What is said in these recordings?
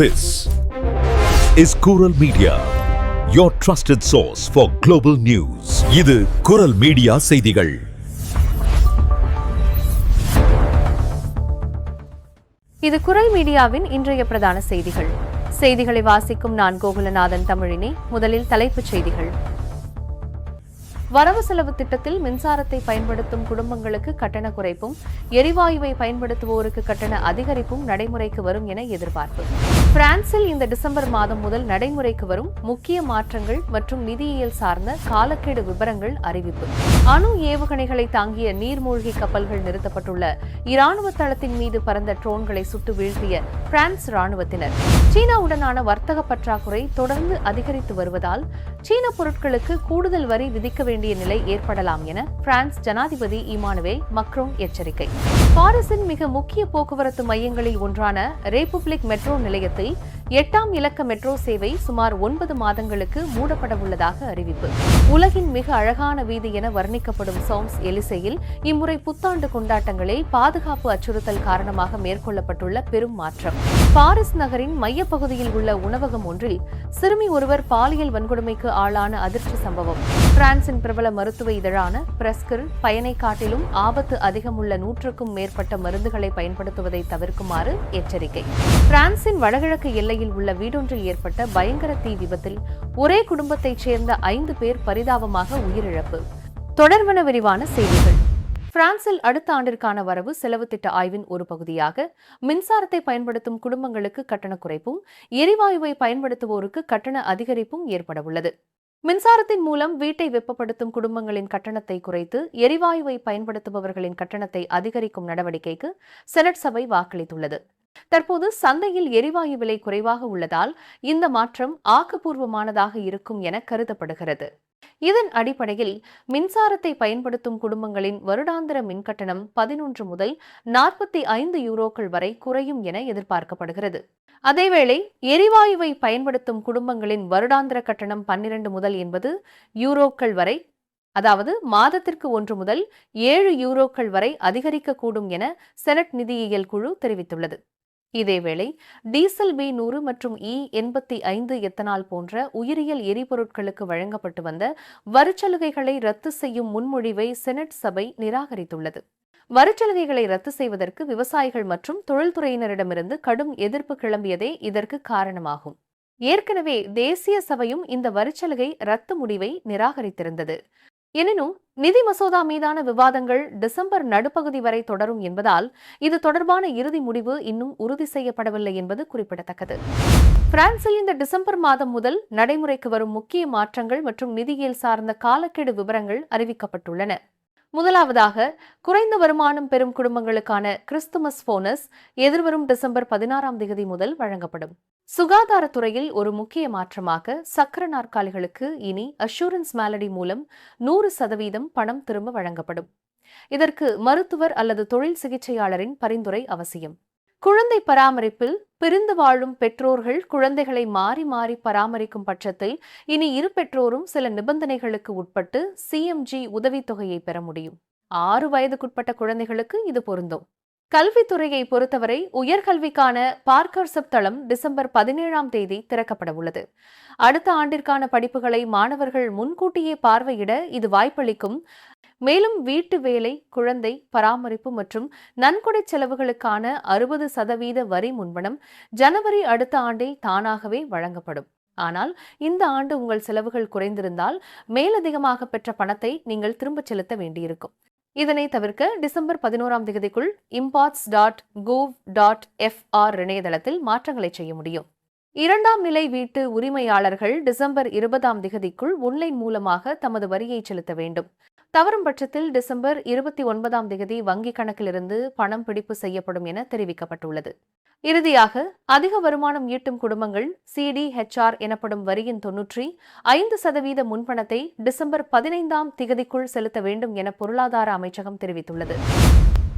This is Kural Media, your trusted source for global news. இது குரல் media செய்திகள். இது குரல் மீடியாவின் இன்றைய பிரதான செய்திகள். செய்திகளை வாசிக்கும் நான் கோகுலநாதன் தமிழினி முதலில் தலைப்புச் செய்திகள். வரவு செலவு திட்டத்தில் மின்சாரத்தை பயன்படுத்தும் குடும்பங்களுக்கு கட்டண குறைப்பும் எரிவாயுவை பயன்படுத்துவோருக்கு கட்டண அதிகரிப்பும் நடைமுறைக்கு வரும் என எதிர்பார்ப்பு. பிரான்சில் இந்த டிசம்பர் மாதம் முதல் நடைமுறைக்கு வரும் முக்கிய மாற்றங்கள் மற்றும் நிதியியல் சார்ந்த காலக்கெடு விவரங்கள் அறிவிப்பு. அணு ஏவுகணைகளை தாங்கிய நீர்மூழ்கி கப்பல்கள் நிறுத்தப்பட்டுள்ள. இராணுவ தளத்தின் மீது பறந்த ட்ரோன்களை சுட்டு வீழ்த்திய பிரான்ஸ் ராணுவத்தினர் சீனாவுடனான வர்த்தக பற்றாக்குறை தொடர்ந்து அதிகரித்து வருவதால் சீன பொருட்களுக்கு கூடுதல் வரி விதிக்க வேண்டிய நிலை ஏற்படலாம் என பிரான்ஸ் ஜனாதிபதி இமானுவேல் மக்ரோன் எச்சரிக்கை. பாரிஸின் மிக முக்கிய போக்குவரத்து மையங்களில் ஒன்றான ரேபுப்ளிக் மெட்ரோ நிலையத்தை எட்டாம் இலக்க மெட்ரோ சேவை சுமார் ஒன்பது மாதங்களுக்கு மூடப்பட உள்ளதாக அறிவிப்பு. உலகின் மிக அழகான வீதி என வர்ணிக்கப்படும் சோம்ஸ் எலிசையில் இம்முறை புத்தாண்டு கொண்டாட்டங்களில் பாதுகாப்பு அச்சுறுத்தல் காரணமாக மேற்கொள்ளப்பட்டுள்ள பெரும் மாற்றம். பாரிஸ் நகரின் மையப்பகுதியில் உள்ள உணவகம் ஒன்றில் சிறுமி ஒருவர் பாலியல் வன்கொடுமைக்கு ஆளான அதிர்ச்சி சம்பவம். பிரான்சின் பிரபல மருத்துவ இதழான பிரஸ்கிர் பயனை காட்டிலும் ஆபத்து அதிகமுள்ள நூற்றுக்கும் மேற்பட்ட மருந்துகளை பயன்படுத்துவதை தவிர்க்குமாறு எச்சரிக்கை. பிரான்சின் வடகிழக்கு எல்லையில் உள்ள வீடொன்றில் ஏற்பட்ட பயங்கர தீ விபத்தில் ஒரே குடும்பத்தைச் சேர்ந்த ஐந்து பேர் பரிதாபமாக உயிரிழப்பு. தொடர்வன விரிவான செய்திகள். பிரான்சில் அடுத்த ஆண்டிற்கான வரவு செலவு திட்ட ஆய்வின் ஒரு பகுதியாக மின்சாரத்தை பயன்படுத்தும் குடும்பங்களுக்கு கட்டண குறைப்பும் எரிவாயுவை பயன்படுத்துவோருக்கு கட்டண அதிகரிப்பும் ஏற்படவுள்ளது. மின்சாரத்தின் மூலம் வீட்டை வெப்பப்படுத்தும் குடும்பங்களின் கட்டணத்தை குறைத்து எரிவாயுவை பயன்படுத்துபவர்களின் கட்டணத்தை அதிகரிக்கும் நடவடிக்கைக்கு செனட் சபை வாக்களித்துள்ளது. தற்போது சந்தையில் எரிவாயு விலை குறைவாக உள்ளதால் இந்த மாற்றம் ஆக்கப்பூர்வமானதாக இருக்கும் என கருதப்படுகிறது. இதன் அடிப்படையில் மின்சாரத்தை பயன்படுத்தும் குடும்பங்களின் வருடாந்திர மின்கட்டணம் பதினொன்று முதல் நாற்பத்தி ஐந்து யூரோக்கள் வரை குறையும் என எதிர்பார்க்கப்படுகிறது. அதேவேளை எரிவாயுவை பயன்படுத்தும் குடும்பங்களின் வருடாந்திர கட்டணம் பன்னிரண்டு முதல் என்பது யூரோக்கள் வரை அதாவது மாதத்திற்கு ஒன்று முதல் ஏழு யூரோக்கள் வரை அதிகரிக்கக்கூடும் என செனட் நிதியியல் குழு தெரிவித்துள்ளது. இதேவேளை டீசல் பி நூறு மற்றும் இ எண்பத்தி ஐந்து எத்தனால் போன்ற உயிரியல் எரிபொருட்களுக்கு வழங்கப்பட்டு வந்த வரிச்சலுகைகளை ரத்து செய்யும் முன்மொழிவை செனட் சபை நிராகரித்துள்ளது. வரிச்சலுகைகளை ரத்து செய்வதற்கு விவசாயிகள் மற்றும் தொழில்துறையினரிடமிருந்து கடும் எதிர்ப்பு கிளம்பியதே இதற்கு காரணமாகும். ஏற்கனவே தேசிய சபையும் இந்த வரிச்சலுகை ரத்து முடிவை நிராகரித்திருந்தது. எனினும் நிதி மசோதா மீதான விவாதங்கள் டிசம்பர் நடுப்பகுதி வரை தொடரும் என்பதால் இது தொடர்பான இறுதி முடிவு இன்னும் உறுதி செய்யப்படவில்லை என்பது குறிப்பிடத்தக்கது. பிரான்சில் இந்த டிசம்பர் மாதம் முதல் நடைமுறைக்கு வரும் முக்கிய மாற்றங்கள் மற்றும் நிதியியல் சார்ந்த காலக்கெடு விவரங்கள் அறிவிக்கப்பட்டுள்ளன. முதலாவதாக குறைந்த வருமானம் பெறும் குடும்பங்களுக்கான கிறிஸ்துமஸ் போனஸ் எதிர்வரும் டிசம்பர் பதினாறாம் தேதி முதல் வழங்கப்படும். சுகாதாரத்துறையில் ஒரு முக்கிய மாற்றமாக சக்கர நாற்காலிகளுக்கு இனி அஷூரன்ஸ் மேலடி மூலம் நூறு சதவீதம் பணம் திரும்ப வழங்கப்படும். இதற்கு மருத்துவர் அல்லது தொழில் சிகிச்சையாளரின் பரிந்துரை அவசியம். குழந்தை பராமரிப்பில் பிரிந்து வாழும் பெற்றோர்கள் குழந்தைகளை மாறி மாறி பராமரிக்கும் பட்சத்தில் இனி இரு பெற்றோரும் சில நிபந்தனைகளுக்கு உட்பட்டு சிஎம்ஜி உதவித்தொகையை பெற முடியும். ஆறு வயதுக்குட்பட்ட குழந்தைகளுக்கு இது பொருந்தும். கல்வித்துறையை பொறுத்தவரை உயர்கல்விக்கான பார்க்கர்சப் தளம் டிசம்பர் பதினேழாம் தேதி திறக்கப்பட உள்ளது. அடுத்த ஆண்டிற்கான படிப்புகளை மாணவர்கள் முன்கூட்டியே பார்வையிட இது வாய்ப்பளிக்கும். மேலும் வீட்டு வேலை குழந்தை பராமரிப்பு மற்றும் நன்கொடை செலவுகளுக்கான அறுபது சதவீத வரி முன்பணம் ஜனவரி அடுத்த ஆண்டில் தானாகவே வழங்கப்படும். ஆனால் இந்த ஆண்டு உங்கள் செலவுகள் குறைந்திருந்தால் மேலதிகமாக பெற்ற பணத்தை நீங்கள் திரும்பச் செலுத்த வேண்டியிருக்கும். இதனை தவிர்க்க டிசம்பர் பதினோராம் தேதிக்குள் imports dot gov dot FR இணையதளத்தில் மாற்றங்களை செய்ய முடியும். இரண்டாம் நிலை வீட்டு உரிமையாளர்கள் டிசம்பர் இருபதாம் திகதிக்குள் ஒன்லைன் மூலமாக தமது வரியை செலுத்த வேண்டும். தவறும் பட்சத்தில் டிசம்பர் இருபத்தி ஒன்பதாம் திகதி வங்கிக் கணக்கிலிருந்து பணம் பிடிப்பு செய்யப்படும் என தெரிவிக்கப்பட்டுள்ளது. இறுதியாக அதிக வருமானம் ஈட்டும் குடும்பங்கள் சிடி ஹெச்ஆர் எனப்படும் வரியின் தொன்னூற்றி ஐந்து சதவீத முன்பணத்தை டிசம்பர் பதினைந்தாம் திகதிக்குள் செலுத்த வேண்டும் என பொருளாதார அமைச்சகம் தெரிவித்துள்ளது.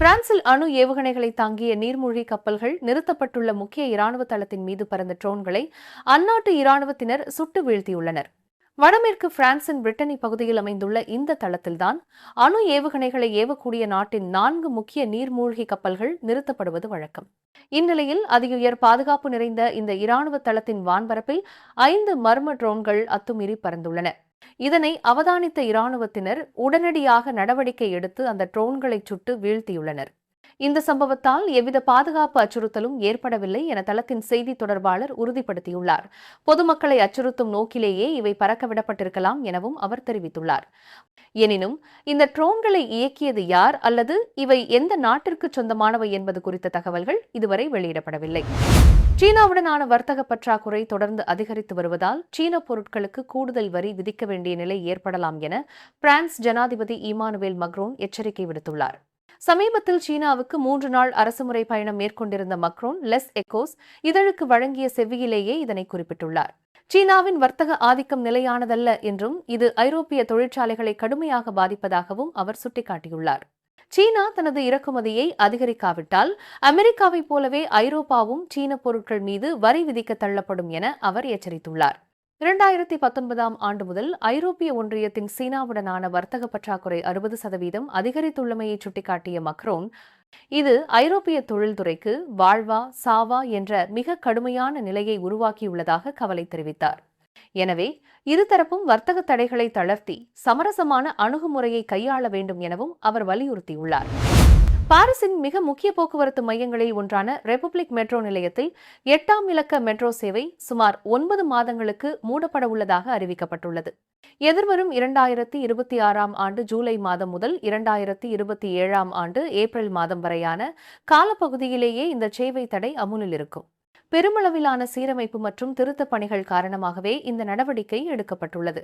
பிரான்சில் அணு ஏவுகணைகளை தாங்கிய நீர்மூழ்கி கப்பல்கள் நிறுத்தப்பட்டுள்ள முக்கிய இராணுவ தளத்தின் மீது பறந்த ட்ரோன்களை அந்நாட்டு இராணுவத்தினர் சுட்டு வீழ்த்தியுள்ளனர். வடமேற்கு பிரான்சின் பிரிட்டனி பகுதியில் அமைந்துள்ள இந்த தளத்தில்தான் அணு ஏவுகணைகளை ஏவக்கூடிய நாட்டின் நான்கு முக்கிய நீர்மூழ்கி கப்பல்கள் நிறுத்தப்படுவது வழக்கம். இந்நிலையில் அதியுயர் பாதுகாப்பு நிறைந்த இந்த இராணுவ தளத்தின் வான்பரப்பில் ஐந்து மர்ம ட்ரோன்கள் அத்துமீறி பறந்துள்ளன. இதனை அவதானித்த இராணுவத்தினர் உடனடியாக நடவடிக்கை எடுத்து அந்த ட்ரோன்களை சுட்டு வீழ்த்தியுள்ளனர். இந்த சம்பவத்தால் எவ்வித பாதுகாப்பு அச்சுறுத்தலும் ஏற்படவில்லை என தளத்தின் செய்தி தொடர்பாளர் உறுதிப்படுத்தியுள்ளார். பொதுமக்களை அச்சுறுத்தும் நோக்கிலேயே இவை பறக்கவிடப்பட்டிருக்கலாம் எனவும் அவர் தெரிவித்துள்ளார். எனினும் இந்த ட்ரோன்களை இயக்கியது யார் அல்லது இவை எந்த நாட்டிற்கு சொந்தமானவை என்பது குறித்த தகவல்கள் இதுவரை வெளியிடப்படவில்லை. சீனாவுடனான வர்த்தக பற்றாக்குறை தொடர்ந்து அதிகரித்து வருவதால் சீன பொருட்களுக்கு கூடுதல் வரி விதிக்க வேண்டிய நிலை ஏற்படலாம் என பிரான்ஸ் ஜனாதிபதி இமானுவேல் மக்ரோன் எச்சரிக்கை விடுத்துள்ளார். சமீபத்தில் சீனாவுக்கு மூன்று நாள் அரசுமுறை பயணம் மேற்கொண்டிருந்த மக்ரோன் லெஸ் எக்கோஸ் இதழுக்கு வழங்கிய செவ்வியிலேயே இதனை குறிப்பிட்டுள்ளார். சீனாவின் வர்த்தக ஆதிக்கம் நிலையானதல்ல என்றும் இது ஐரோப்பிய தொழிற்சாலைகளை கடுமையாக பாதிப்பதாகவும் அவர் சுட்டிக்காட்டியுள்ளார். சீனா தனது இறக்குமதியை அதிகரிக்காவிட்டால் அமெரிக்காவைப் போலவே ஐரோப்பாவும் சீன பொருட்கள் மீது வரி விதிக்க தள்ளப்படும் என அவர் எச்சரித்துள்ளார். இரண்டாயிரத்தி பத்தொன்பதாம் ஆண்டு முதல் ஐரோப்பிய ஒன்றியத்தின் சீனாவுடனான வர்த்தக பற்றாக்குறை அறுபது சதவீதம் அதிகரித்துள்ளமையை சுட்டிக்காட்டிய மக்ரோன் இது ஐரோப்பிய தொழில்துறைக்கு வாழ்வா சாவா என்ற மிக கடுமையான நிலையை உருவாக்கியுள்ளதாக கவலை தெரிவித்தார். எனவே இருதரப்பும் வர்த்தக தடைகளை தளர்த்தி சமரசமான அணுகுமுறையை கையாள வேண்டும் எனவும் அவர் வலியுறுத்தியுள்ளார். பாரிஸின் மிக முக்கிய போக்குவரத்து மையங்களில் ஒன்றான ரெபப்ளிக் மெட்ரோ நிலையத்தில் எட்டாம் இலக்க மெட்ரோ சேவை சுமார் ஒன்பது மாதங்களுக்கு மூடப்பட உள்ளதாக அறிவிக்கப்பட்டுள்ளது. எதிர்வரும் இரண்டாயிரத்தி இருபத்தி ஆறாம் ஆண்டு ஜூலை மாதம் முதல் இரண்டாயிரத்தி இருபத்தி ஏழாம் ஆண்டு ஏப்ரல் மாதம் வரையான காலப்பகுதியிலேயே இந்த சேவை தடை அமுலில் இருக்கும். பெருமளவிலான சீரமைப்பு மற்றும் திருத்தப் பணிகள் காரணமாகவே இந்த நடவடிக்கை எடுக்கப்பட்டுள்ளது.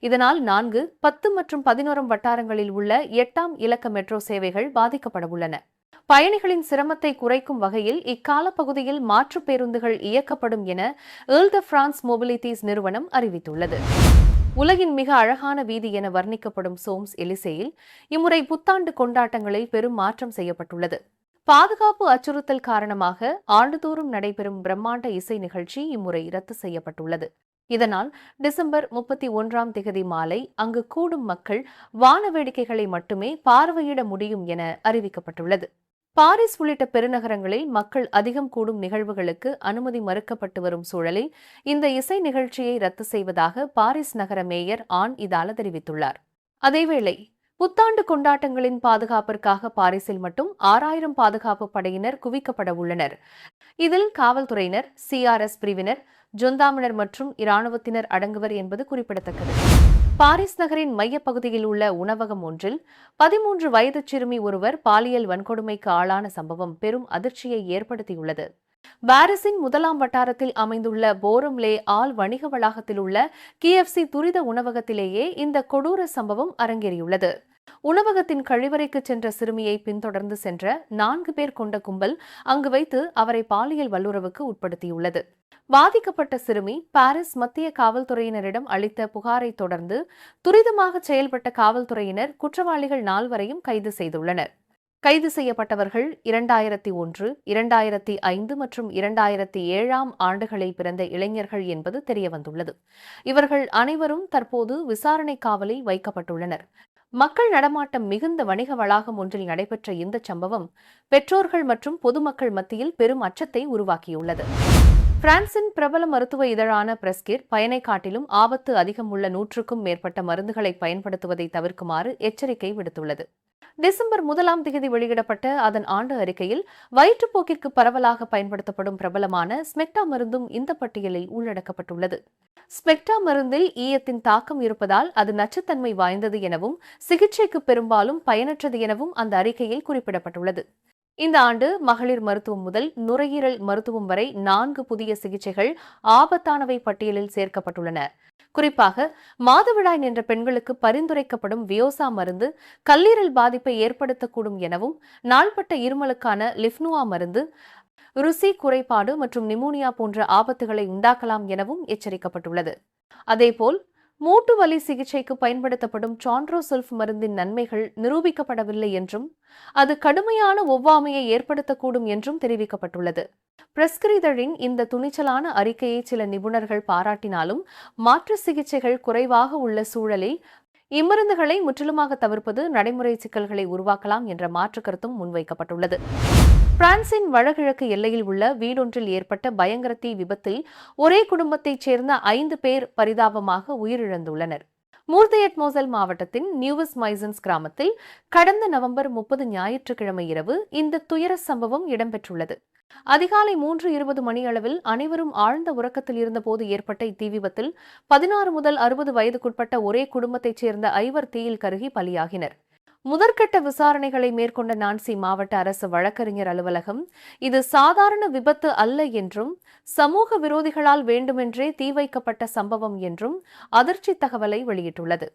இதனால் நான்கு பத்து மற்றும் பதினோரம் வட்டாரங்களில் உள்ள எட்டாம் இலக்க மெட்ரோ சேவைகள் பாதிக்கப்பட உள்ளன. பயணிகளின் சிரமத்தை குறைக்கும் வகையில் இக்கால பகுதியில் மாற்றுப் பேருந்துகள் இயக்கப்படும் என ஏர்ல் த பிரான்ஸ் மொபிலிட்டிஸ் நிறுவனம் அறிவித்துள்ளது. உலகின் மிக அழகான வீதி என வர்ணிக்கப்படும் சோம்ஸ் எலிசேயில் இம்முறை புத்தாண்டு கொண்டாட்டங்களில் பெரும் மாற்றம் செய்யப்பட்டுள்ளது. பாதுகாப்பு அச்சுறுத்தல் காரணமாக ஆண்டுதோறும் நடைபெறும் பிரம்மாண்ட இசை நிகழ்ச்சி இம்முறை ரத்து செய்யப்பட்டுள்ளது. இதனால் டிசம்பர் முப்பத்தி ஒன்றாம் திகதி மாலை அங்கு கூடும் மக்கள் வான வேடிக்கைகளை மட்டுமே பார்வையிட முடியும் என அறிவிக்கப்பட்டுள்ளது. பாரிஸ் உள்ளிட்ட பெருநகரங்களில் மக்கள் அதிகம் கூடும் நிகழ்வுகளுக்கு அனுமதி மறுக்கப்பட்டு வரும் சூழலில் இந்த இசை நிகழ்ச்சியை ரத்து செய்வதாக பாரிஸ் நகர மேயர் ஆன் இதால தெரிவித்துள்ளார். அதேவேளை புத்தாண்டு கொண்டாட்டங்களின் பாதுகாப்பிற்காக பாரிஸில் மட்டும் ஆறாயிரம் பாதுகாப்பு படையினர் குவிக்கப்பட உள்ளனர். இதில் காவல்துறையினர் சிஆர்எஸ் பிரிவினர் ஜொந்தாமினர் மற்றும் இராணுவத்தினர் அடங்குவர் என்பது குறிப்பிடத்தக்கது. பாரிஸ் நகரின் மையப்பகுதியில் உள்ள உணவகம் ஒன்றில் பதிமூன்று வயது சிறுமி ஒருவர் பாலியல் வன்கொடுமைக்கு ஆளான சம்பவம் பெரும் அதிர்ச்சியை ஏற்படுத்தியுள்ளது. பாரிஸின் முதலாம் வட்டாரத்தில் அமைந்துள்ள போரம்லே ஆல் வணிக வளாகத்தில் உள்ள கிஎஃப்சி துரித உணவகத்திலேயே இந்த கொடூர சம்பவம் அரங்கேறியுள்ளது. உணவகத்தின் கழிவறைக்கு சென்ற சிறுமியை பின்தொடர்ந்து சென்ற நான்கு பேர் கொண்ட கும்பல் அங்கு வைத்து அவரை பாலியல் வல்லுறவுக்கு உட்படுத்தியுள்ளது. பாதிக்கப்பட்ட சிறுமி பாரிஸ் மத்திய காவல்துறையினரிடம் அளித்த புகாரை தொடர்ந்து துரிதமாக செயல்பட்ட காவல்துறையினர் குற்றவாளிகள் நால்வரையும் கைது செய்துள்ளனர். கைது செய்யப்பட்டவர்கள் இரண்டாயிரத்தி ஒன்று இரண்டாயிரத்தி ஐந்து மற்றும் இரண்டாயிரத்தி ஏழாம் ஆண்டுகளில் பிறந்த இளைஞர்கள் என்பது தெரியவந்துள்ளது. இவர்கள் அனைவரும் தற்போது விசாரணை காவலில் வைக்கப்பட்டுள்ளனர். மக்கள் நடமாட்டம் மிகுந்த வணிக வளாகம் ஒன்றில் நடைபெற்ற இந்த சம்பவம் பெற்றோர்கள் மற்றும் பொதுமக்கள் மத்தியில் பெரும் அச்சத்தை உருவாக்கியுள்ளது. பிரான்சின் பிரபல மருத்துவ இதழான பிரஸ்கிர் பயனை காட்டிலும் ஆபத்து அதிகம் உள்ள நூற்றுக்கும் மேற்பட்ட மருந்துகளை பயன்படுத்துவதை தவிர்க்குமாறு எச்சரிக்கை விடுத்துள்ளது. டிசம்பர் முதலாம் தேதி வெளியிடப்பட்ட அதன் ஆண்டு அறிக்கையில் வயிற்றுப்போக்கிற்கு பரவலாக பயன்படுத்தப்படும் பிரபலமான ஸ்மெக்டா மருந்தும் இந்த பட்டியலில் உள்ளடக்கப்பட்டுள்ளது. ஸ்பெக்டா மருந்தில் ஈயத்தின் தாக்கம் இருப்பதால் அது நச்சுத்தன்மை வாய்ந்தது எனவும் சிகிச்சைக்கு பெரும்பாலும் பயனற்றது எனவும் அந்த அறிக்கையில் குறிப்பிடப்பட்டுள்ளது. இந்த ஆண்டு மகளிர் மருத்துவம் முதல் நுரையீரல் மருத்துவம் வரை நான்கு புதிய சிகிச்சைகள் ஆபத்தானவை பட்டியலில் சேர்க்கப்பட்டுள்ளன. குறிப்பாக மாதவிடாய் நின்ற பெண்களுக்கு பரிந்துரைக்கப்படும் வியோசா மருந்து கல்லீரல் பாதிப்பை ஏற்படுத்தக்கூடும் எனவும் நாள்பட்ட இருமலுக்கான லிப்னுவா மருந்து ருசி குறைபாடு மற்றும் நிமோனியா போன்ற ஆபத்துகளை உண்டாக்கலாம் எனவும் எச்சரிக்கப்பட்டுள்ளது. அதேபோல் மூட்டு வலி சிகிச்சைக்கு பயன்படுத்தப்படும் சான்ட்ரோசெல்ஃப் மருந்தின் நன்மைகள் நிரூபிக்கப்படவில்லை என்றும் அது கடுமையான ஒவ்வாமையை ஏற்படுத்தக்கூடும் என்றும் தெரிவிக்கப்பட்டுள்ளது. பிரஸ்கிரிதழின் இந்த துணிச்சலான அறிக்கையை சில நிபுணர்கள் பாராட்டினாலும் மாற்று சிகிச்சைகள் குறைவாக உள்ள சூழலில் இம்மருந்துகளை முற்றிலுமாக தவிர்ப்பது நடைமுறை சிக்கல்களை உருவாக்கலாம் என்ற மாற்று கருத்தும் முன்வைக்கப்பட்டுள்ளது. பிரான்சின் வடகிழக்கு எல்லையில் உள்ள வீடொன்றில் ஏற்பட்ட பயங்கர தீ விபத்தில் ஒரே குடும்பத்தைச் சேர்ந்த ஐந்து பேர் பரிதாபமாக உயிரிழந்துள்ளனர். மூர்தையட் மோசல் மாவட்டத்தின் நியூவஸ் மைசன்ஸ் கிராமத்தில் கடந்த நவம்பர் முப்பது ஞாயிற்றுக்கிழமை இரவு இந்த துயர சம்பவம் இடம்பெற்றுள்ளது. அதிகாலை மூன்று இருபது மணியளவில் அனைவரும் ஆழ்ந்த உறக்கத்தில் இருந்தபோது ஏற்பட்ட இத்தீ விபத்தில் பதினாறு முதல் அறுபது வயதுக்குட்பட்ட ஒரே குடும்பத்தைச் சேர்ந்த ஐவர் தீயில் கருகி பலியாகினர். முதற்கட்ட விசாரணைகளை மேற்கொண்ட நான்சி மாவட்ட அரசு வழக்கறிஞர் அலுவலகம் இது சாதாரண விபத்து அல்ல என்றும் சமூக விரோதிகளால் வேண்டுமென்றே தீ வைக்கப்பட்ட சம்பவம் என்றும் அதிர்ச்சி தகவலை வெளியிட்டுள்ளது.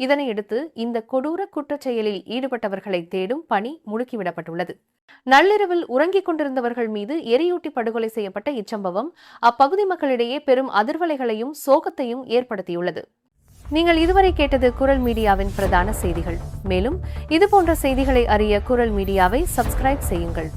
இதனையடுத்து இந்த கொடூர குற்றச் செயலில் ஈடுபட்டவர்களை தேடும் பணி முடுக்கிவிடப்பட்டுள்ளது. நள்ளிரவில் உறங்கிக் கொண்டிருந்தவர்கள் மீது எரியூட்டி படுகொலை செய்யப்பட்ட இச்சம்பவம் அப்பகுதி மக்களிடையே பெரும் அதிர்வலைகளையும் சோகத்தையும் ஏற்படுத்தியுள்ளது. நீங்கள் இதுவரை கேட்டது குரல் மீடியாவின் பிரதான செய்திகள். மேலும் இதுபோன்ற செய்திகளை அறிய குரல் மீடியாவை சப்ஸ்கிரைப் செய்யுங்கள்.